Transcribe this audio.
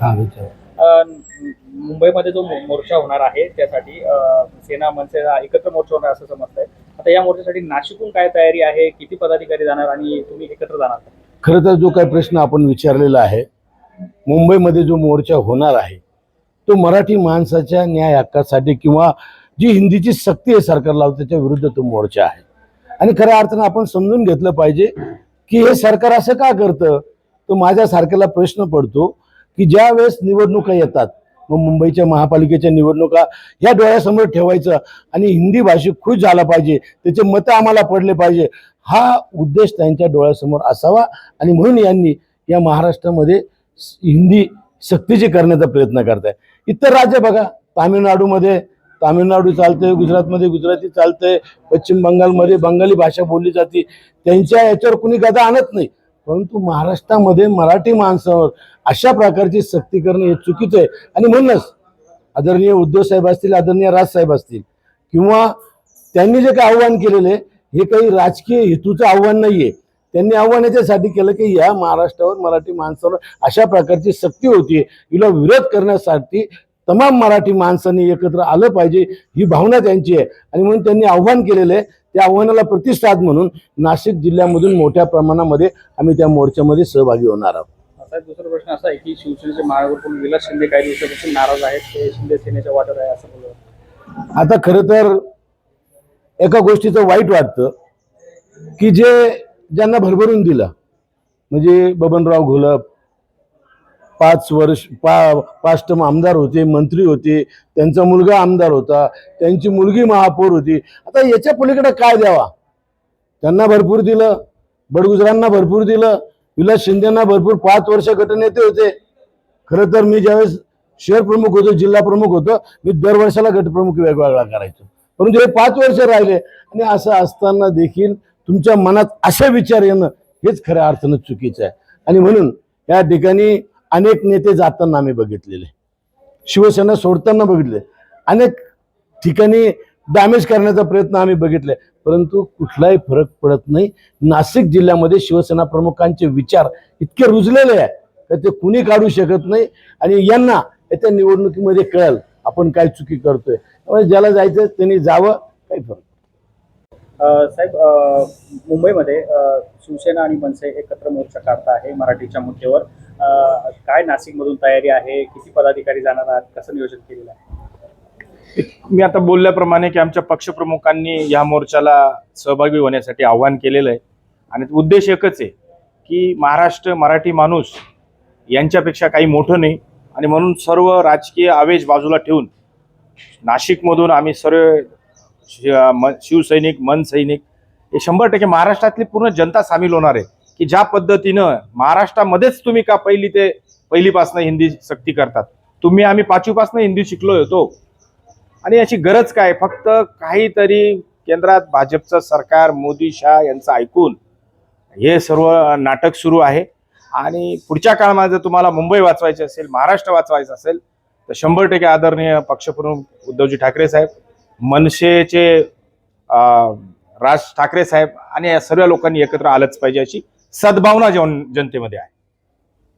हा विचार. मुंबईमध्ये जो मोर्चा होणार आहे त्यासाठी सेना मनसे एकत्र मोर्चा होणार असं समजतंय. आता या मोर्चासाठी नाशिकहून काय तयारी आहे? किती पदाधिकारी जाणार आणि तुम्ही एकत्र जाणार? खरं तर जो काही प्रश्न आपण विचारलेला आहे मुंबईमध्ये जो मोर्चा होणार आहे तो मराठी माणसाच्या न्याय हक्कासाठी किंवा जी हिंदीची सक्ती आहे सरकार लावतं त्याच्या विरुद्ध तो मोर्चा आहे. आणि खऱ्या अर्थानं आपण समजून घेतलं पाहिजे की हे सरकार असं का करतं? तो माझ्यासारख्याला प्रश्न पडतो की ज्या वेळेस निवडणुका येतात मग मुंबईच्या महापालिकेच्या निवडणुका या डोळ्यासमोर ठेवायचं आणि हिंदी भाषिक खुश झाला पाहिजे त्याचे मतं आम्हाला पडले पाहिजे हा उद्देश त्यांच्या डोळ्यासमोर असावा. आणि म्हणून यांनी या महाराष्ट्रामध्ये हिंदी सक्तीची करण्याचा प्रयत्न करताय. इतर राज्य बघा तामिळनाडूमध्ये तामिळनाडू चालते गुजरातमध्ये गुजराती चालते पश्चिम बंगालमध्ये बंगाली भाषा बोलली जाते. त्यांच्या याच्यावर कुणी गदा आणत नाही. परंतु महाराष्ट्रामध्ये मराठी माणसावर अशा प्रकारची सक्ती करणं हे चुकीचं आहे. आणि म्हणूनच आदरणीय उद्धव साहेब असतील आदरणीय राजसाहेब असतील किंवा त्यांनी जे काही आव्हान केलेलं आहे हे काही राजकीय हेतूचं आव्हान नाही आहे त्यांनी आव्हान याच्यासाठी केलं की या महाराष्ट्रावर मराठी माणसावर अशा प्रकारची सक्ती होती हिला विरोध करण्यासाठी तमाम मराठी माणसांनी एकत्र आलं पाहिजे ही भावना त्यांची आहे. आणि म्हणून त्यांनी आव्हान केलेलं आहे त्या आव्हानाला प्रतिसाद म्हणून नाशिक जिल्ह्यामधून मोठ्या प्रमाणामध्ये आम्ही त्या मोर्चामध्ये सहभागी होणार आहोत. आता दुसरा प्रश्न असा आहे की शिवसेनेचे महापौर विलास शिंदे काही दिवसापासून नाराज आहेत. ते शिंदे सेनेच्या वाटर आहे असं बोलत आता खरं तर एका गोष्टीचं वाईट वाटतं की जे ज्यांना भरभरून दिलं म्हणजे बबनराव घोलप पाच वर्ष पा पाच टम आमदार होते मंत्री होते त्यांचा मुलगा आमदार होता त्यांची मुलगी महापौर होती. आता याच्या पलीकडे काय द्यावा? त्यांना भरपूर दिलं बडगुजरांना भरपूर दिलं विलास शिंदेना भरपूर पाच वर्ष गटनेते होते. खरं तर मी ज्यावेळेस शहर प्रमुख होतो जिल्हा प्रमुख होतो मी दरवर्षाला गटप्रमुख वेगवेगळा करायचो. परंतु हे पाच वर्ष राहिले आणि असं असताना देखील तुमच्या मनात असे विचार येणं हेच खऱ्या अर्थानं चुकीचं आहे. आणि म्हणून या ठिकाणी अनेक नेते जाताना आम्ही बघितलेले. शिवसेना सोडताना बघितले. अनेक ठिकाणी डॅमेज करण्याचा प्रयत्न आम्ही बघितले. परंतु कुठलाही फरक पडत नाही. नाशिक जिल्ह्यामध्ये शिवसेना प्रमुखांचे विचार इतके रुजलेले आहे का ते कुणी काढू शकत नाही आणि यांना याच्या निवडणुकीमध्ये कळेल आपण काय चुकी करतोय. त्यामुळे ज्याला जायचं त्यांनी जावं काही फरक साहेब मुंबईमध्ये शिवसेना आणि मनसे एकत्र मोर्चा काढता आहे मराठीच्या मुद्द्यावर. काय नाशिकमधून तयारी आहे? किती पदाधिकारी जाणार आहात? कसं नियोजन केलेलं आहे? मी आता बोलल्याप्रमाणे की आमच्या पक्षप्रमुखांनी या मोर्चाला सहभागी होण्यासाठी आव्हान केलेलं आहे. आणि उद्देश एकच आहे की महाराष्ट्र मराठी माणूस यांच्यापेक्षा काही मोठं नाही. आणि म्हणून सर्व राजकीय आवेश बाजूला ठेवून नाशिकमधून आम्ही सर्व शिवसैनिक मन सैनिक हे शंभर टक्के महाराष्ट्रातली पूर्ण जनता सामील होणार आहे. की ज्या पद्धतीनं महाराष्ट्रामध्येच तुम्ही का पहिली ते पहिलीपासनं हिंदी सक्ती करतात? तुम्ही आम्ही पाचवीपासनं हिंदी शिकलो होतो आणि याची गरज काय? फक्त काहीतरी केंद्रात भाजपचं सरकार मोदी शाह यांचं ऐकून हे सर्व नाटक सुरू आहे. आणि पुढच्या काळामध्ये जर तुम्हाला मुंबई वाचवायची असेल महाराष्ट्र वाचवायचं असेल तर शंभर टक्के आदरणीय पक्षप्रमुख उद्धवजी ठाकरे साहेब मनसेचे राज ठाकरे साहेब आणि या सर्व लोकांनी एकत्र आलंच पाहिजे अशी सद्भावना जन जनतेमध्ये आहे.